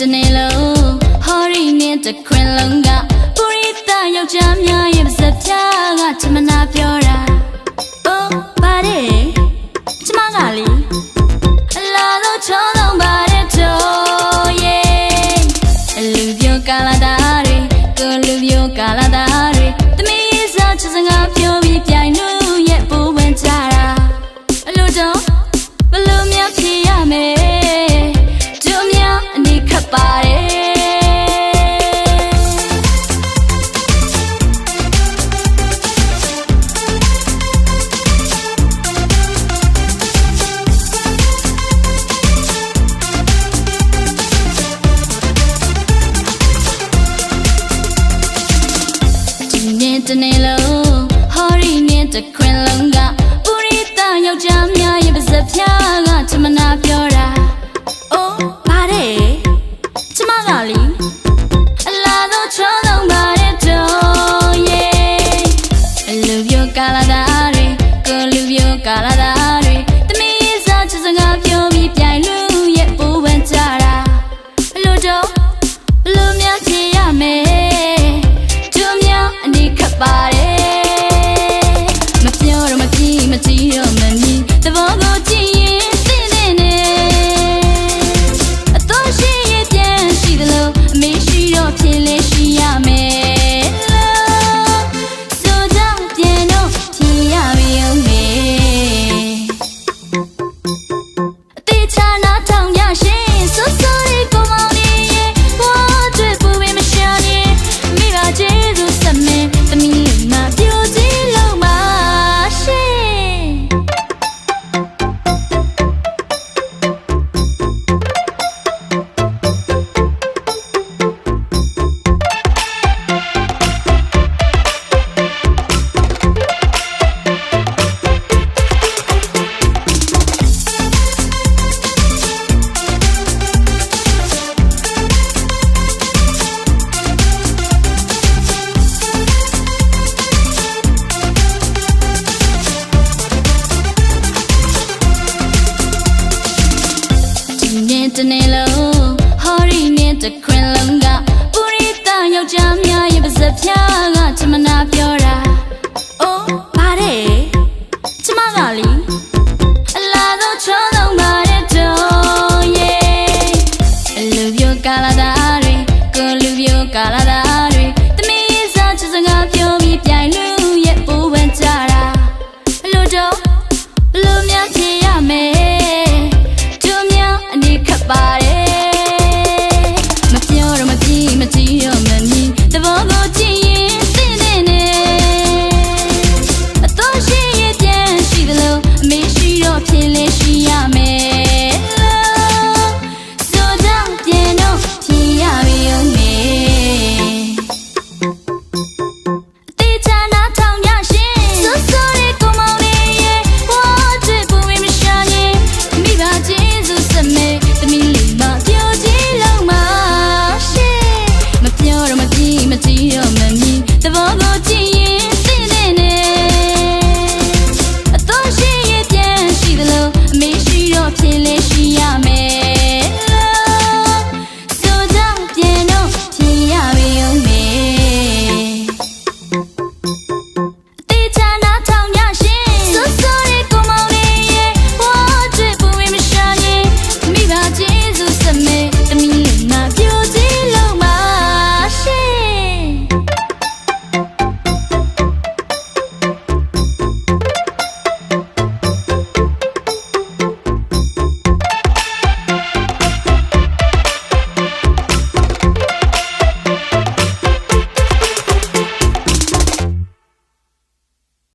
တနေ့လုံးဟော်ရီနဲ့တခွင်လုံးကပူရိသယောက်ျားများရဲ့ပါဇက်ပြားကချမနာပြော နေလို့ဟော်ရီနဲ့တခွင်လုံးကပူရီတာယောက်ျားများရဲ့ပါဇက်ဖြားကချမနာပြောတာအိုးပါတယ်ချမကလေး